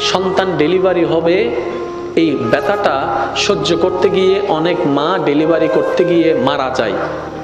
সন্তান ডেলিভারি হবে, এই ব্যথাটা সহ্য করতে গিয়ে অনেক মা ডেলিভারি করতে গিয়ে মারা যায়।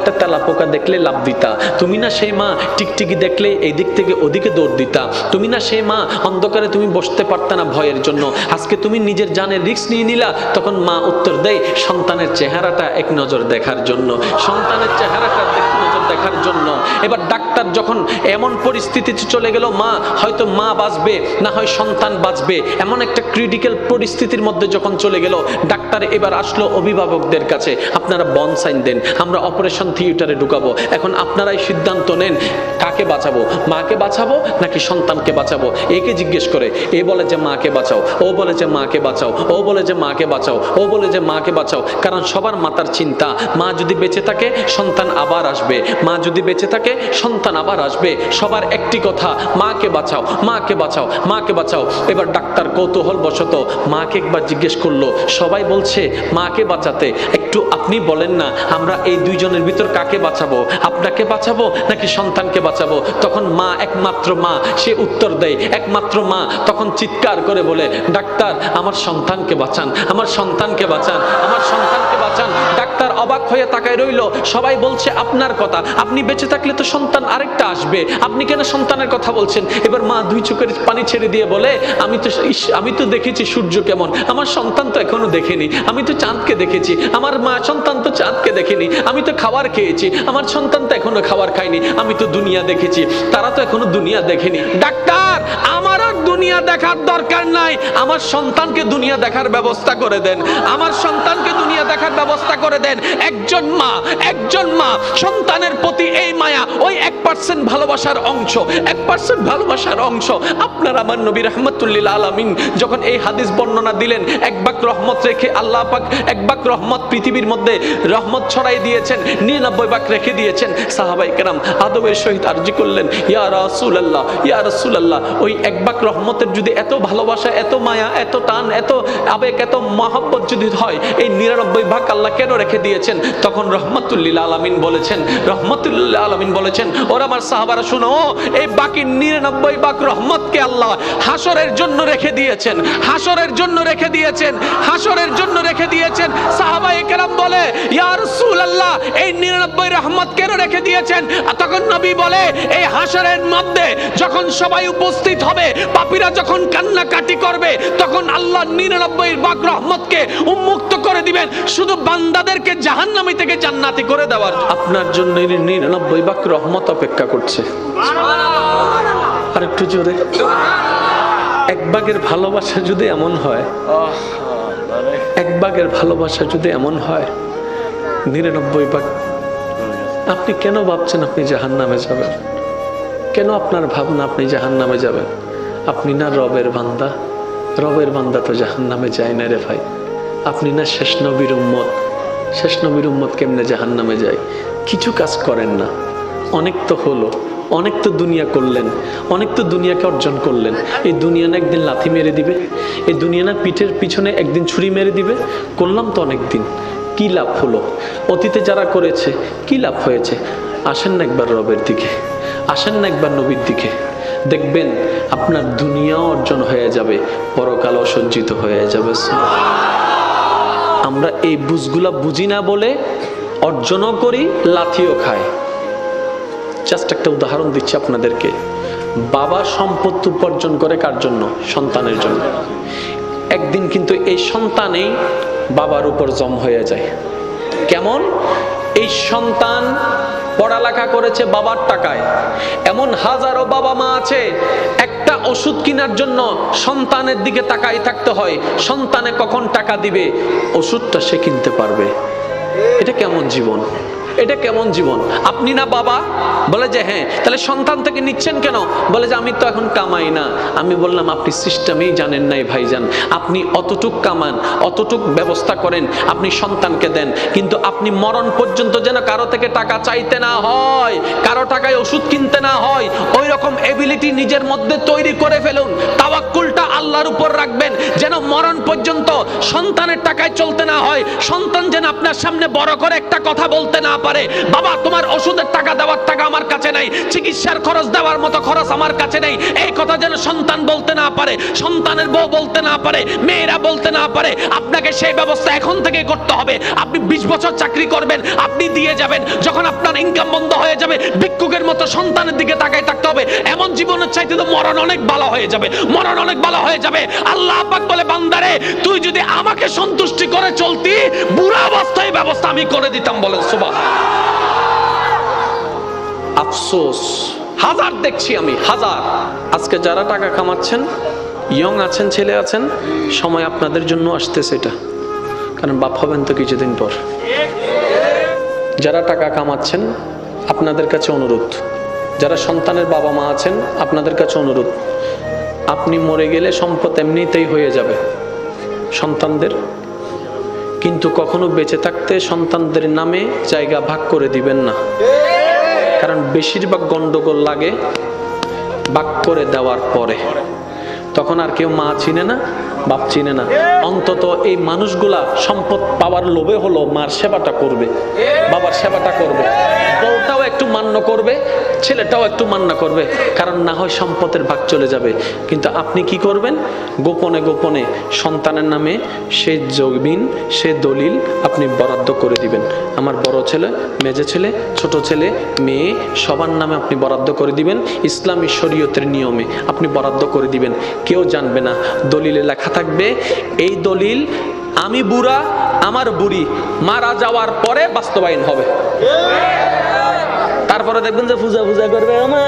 একটা তেলা পোকা দেখলে লাভ দিতা। তুমি না সেই মা টিকটিকি দেখলে এই দিক থেকে ওদিকে দৌড় দিতা। তুমি না সেই মা অন্ধকারে তুমি বসতে পারতা না ভয়ের জন্য। আজকে তুমি নিজের জানের রিক্স নিয়ে নিলা, তখন মা উত্তর দেয়, সন্তানের চেহারাটা এক নজর দেখার জন্য। সন্তানের চেহারাটা এক নজর দেখার এবার ডাক্তার যখন এমন পরিস্থিতিতে চলে গেল, মা হয়তো মা বাঁচবে, না হয় সন্তান বাঁচবে, এমন একটা ক্রিটিক্যাল পরিস্থিতির মধ্যে যখন চলে গেল, ডাক্তার এবার আসলো অভিভাবকদের কাছে। আপনারা বন সাইন দেন, আমরা অপারেশন থিয়েটারে ঢুকাবো। এখন আপনারাই সিদ্ধান্ত নেন, কাকে বাঁচাবো? মাকে বাঁচাবো, নাকি সন্তানকে বাঁচাবো? একে জিজ্ঞেস করে, এ বলে যে মাকে বাঁচাও, ও বলে যে মাকে বাঁচাও, ও বলে যে মাকে বাঁচাও, ও বলে যে মাকে বাঁচাও। কারণ সবার মাতার চিন্তা, মা যদি বেঁচে থাকে, সন্তান আবার আসবে। মা যদি বেঁচে থাকে সন্তান আবার আসবে। সবার একটি কথা, মাকে বাঁচাও মাকে বাঁচাও মাকে বাঁচাও। এবার ডাক্তার কৌতূহল বশত মাকে একবার জিজ্ঞেস করল, সবাই বলছে, মাকে বাঁচাতে, একটু আপনি বলেন না, আমরা এই দুইজনের ভিতর কাকে বাঁচাবো? আপনাকে বাঁচাবো নাকি সন্তানকে বাঁচাবো? তখন মা, একমাত্র মা, সে উত্তর দেয়, একমাত্র মা। তখন চিৎকার করে বলে, ডাক্তার, আমার সন্তানকে বাঁচান, আমার সন্তানকে বাঁচান, আমার সন্তানকে বাঁচান। ডাক্তার অবাক হয়ে তাকায় রইল। সবাই বলছে, আপনার কথা। আপনি বেঁচে থাকলে তো সন্তান আরেকটা আসবে। আপনি কেন সন্তানের কথা বলছেন? এবার মা দুই চোখের পানি ছেড়ে দিয়ে বলে, আমি তো আমি তো দেখেছি সূর্য কেমন। আমার সন্তান তো এখনও দেখেনি। আমি তো চাঁদকে দেখেছি। আমার মা সন্তান তো চাঁদকে দেখেনি। আমি তো খাবার খেয়েছি। আমার সন্তান তো এখনও খাবার খায়নি। আমি তো দুনিয়া দেখেছি। তারা তো এখনও দুনিয়া দেখেনি। ডাক্তার, আমার দুনিয়া দেখার দরকার নাই। আমার সন্তানকে দুনিয়া দেখার ব্যবস্থা করে দেন। আমার সন্তানকে দুনিয়া দেখার ব্যবস্থা করে দেন। একজন মা একজন মা, সন্তানের প্রতি এই মায়া, ওই এক পার্সেন্ট ভালোবাসার অংশ, এক পার্সেন্ট ভালোবাসার অংশ। আপনার আমার নবী রহমতুল্লিল আলমিন যখন এই হাদিস বর্ণনা দিলেন, এক বাক রহমত রেখে আল্লাহ পাক, এক বাক রহমত পৃথিবীর মধ্যে রহমত ছড়াই দিয়েছেন, নিরানব্বই বাক রেখে দিয়েছেন। সাহাবাই কেরাম আদবের সহিত আর্জি করলেন, ইয়া রাসুল আল্লাহ ইয়া রাসুল আল্লাহ ওই এক বাক রহমতের যদি এত ভালোবাসা, এত মায়া, এত টান, এত আবেগ, এত মহাব্বত যদি হয়, এই নিরানব্বই ভাগ আল্লাহ কেন রেখে দিয়েছেন? তখন রহমতুল্লিল আলমিন বলেছেন রহমতুল্লাহ আলমিন বলেছেন, ওরা আমার সাহাবারা শুনো, এই বাকি নিরানব্বই ভাগ রহমতকে আল্লাহ হাসরের জন্য রেখে দিয়েছেন, হাসরের জন্য রেখে দিয়েছেন, হাসরের জন্য রেখে দিয়েছেন। সাহাবা একরাম বলে, ইয়া রাসূলুল্লাহ, এই নিরানব্বই রহমত কেন রেখে দিয়েছেন? তখন নবী বলে, এই হাসরের মধ্যে যখন সবাই উপস্থিত হবে পাপীরা যখন কান্নাকাটি করবে তখন আল্লাহ নিরানব্বই ভাগ রহমতকে উন্মুক্ত করে দিবেন। শুধু বান্দাদেরকে জাহান্নামী থেকে জান্নাতি করে দেওয়ার আপনার জন্য নিরানব্বই ভাগ রহমত অপেক্ষা করছে। আর একটু জোরে। এক ভাগের ভালোবাসা যদি এমন হয় এক ভাগের ভালোবাসা যদি এমন হয় নিরানব্বই ভাগ আপনি কেন ভাবছেন আপনি জাহান নামে যাবেন? কেন আপনার ভাবনা আপনি জাহান নামে যাবেন? আপনি না রবের বান্দা? রবের বান্দা তো জাহান নামে যায় না রে ভাই। আপনি না শেষ নবীর উম্মত। শেষ নবীর উম্মত কেমনে জাহান নামে যায়? কিছু কাজ করেন না। অনেক তো হলো, অনেক তো দুনিয়া করলেন, অনেক তো দুনিয়াকে অর্জন করলেন। এই দুনিয়া না একদিন লাথি মেরে দিবে? এই দুনিয়া না পিঠের পিছনে একদিন ছুরি মেরে দিবে? করলাম তো অনেক দিন কি লাভ হলো? অতীতে যারা করেছে, কি লাভ হয়েছে? আসেন না একবার রবের দিকে। আসেন না একবার নবীর দিকে। দেখবেন আপনার দুনিয়াও অর্জন হয়ে যাবে পরকালও অসজ্জিত হয়ে যাবে। আমরা এই বুঝগুলা বুঝি না বলে অর্জনও করি, লাথিও খায় জাস্ট একটা উদাহরণ দিচ্ছি আপনাদেরকে। বাবা সম্পত্তি উপার্জন করে কার জন্য? সন্তানের জন্য। একদিন কিন্তু এই সন্তানেই বাবার উপর জম হয়ে যায়। কেমন? এই সন্তান পড়ালেখা করেছে বাবার টাকায়। এমন হাজারো বাবা মা আছে, একটা ওষুধ কেনার জন্য সন্তানের দিকে তাকাই থাকতে হয়, সন্তানে কখন টাকা দিবে, ওষুধটা সে কিনতে পারবে। এটা কেমন জীবন? এটা কেমন জীবন? আপনি না বাবা? বলে যে হ্যাঁ। তাহলে সন্তান থেকে নিচ্ছেন কেন? বলে যে আমি তো এখন কামাই না। আমি বললাম, আপনি সিস্টেমেই জানেন নাই ভাইজান। আপনি অতটুক কামান, অতটুক ব্যবস্থা করেন, আপনি সন্তানকে দেন। কিন্তু আপনি মরণ পর্যন্ত যেন কারও থেকে টাকা চাইতে না হয়, কারও টাকায় ওষুধ কিনতে না হয় ওই রকম এবিলিটি নিজের মধ্যে তৈরি করে ফেলুন। তাওয়াক্কুলটা আল্লাহর উপর রাখবেন, যেন মরণ পর্যন্ত সন্তানের টাকায় চলতে না হয়। সন্তান যেন আপনার সামনে বড় করে একটা কথা বলতে না পারে। বাবা, তোমার ওষুধের টাকা দেওয়ার টাকা আমার কাছে নাই, চিকিৎসার খরচ দেওয়ার মতো খরচ আমার কাছে নেই। এই কথা যেন সন্তান বলতে না পারে, সন্তানের বউ বলতে না পারে, মেয়েরা বলতে না পারে, আপনাকে সেই ব্যবস্থা এখন থেকে করতে হবে। আপনি বিশ বছর চাকরি করবেন, আপনি দিয়ে যাবেন। যখন আপনার ইনকাম বন্ধ হয়ে যাবে, ভিক্ষুকের মতো সন্তানের দিকে তাকায় থাকতে হবে। এমন জীবনের চাইতে তো মরণ অনেক ভালো হয়ে যাবে। মরণ অনেক ভালো হয়ে যাবে। আল্লাহ পাক বলে, বান্দারে, তুই যদি আমাকে সন্তুষ্টি করে চলতি, বুড়া অবস্থায় ব্যবস্থা আমি করে দিতাম বলেন সুবাহ আফসোস। হাজার দেখছি আমি, হাজার। আজকে যারা টাকা কামাচ্ছেন ইয়ং আছেন, ছেলে আছেন, সময় আপনাদের জন্য আসতেছে এটা। কারণ বাপ হবেন তো কিছুদিন পর। যারা টাকা কামাচ্ছেন, আপনাদের কাছে অনুরোধ। যারা সন্তানের বাবা মা আছেন, আপনাদের কাছে অনুরোধ। আপনি মরে গেলে সম্পদ এমনিতেই হয়ে যাবে সন্তানদের। কিন্তু কখনো বেঁচে থাকতে সন্তানদের নামে জায়গা ভাগ করে দিবেন না। কারণ বেশিরভাগ গন্ডগোল লাগে ভাগ করে দেওয়ার পরে। তখন আর কেউ মা চিনে না, বাপ চিনে না। অন্তত এই মানুষগুলা সম্পদ পাওয়ার লোভে হলো মার সেবাটা করবে, বাবার সেবাটা করবে। বউটাও একটু মান্য করবে, ছেলেটাও একটু মান্য করবে, কারণ না হয় সম্পদের ভাগ চলে যাবে। কিন্তু আপনি কি করবেন? গোপনে গোপনে সন্তানের নামে সে জমিন সে দলিল আপনি বরাদ্দ করে দিবেন। আমার বড় ছেলে, মেজে ছেলে, ছোট ছেলে, মেয়ে, সবার নামে আপনি বরাদ্দ করে দিবেন। ইসলামী শরীয়তের নিয়মে আপনি বরাদ্দ করে দিবেন। কেউ জানবে না দলিলে লেখা থাকবে। এই দলিল আমি বুড়া আমার বুড়ি মারা যাওয়ার পরে বাস্তবায়ন হবে। তারপরে দেখবেন যে পূজা পূজা করবে আমা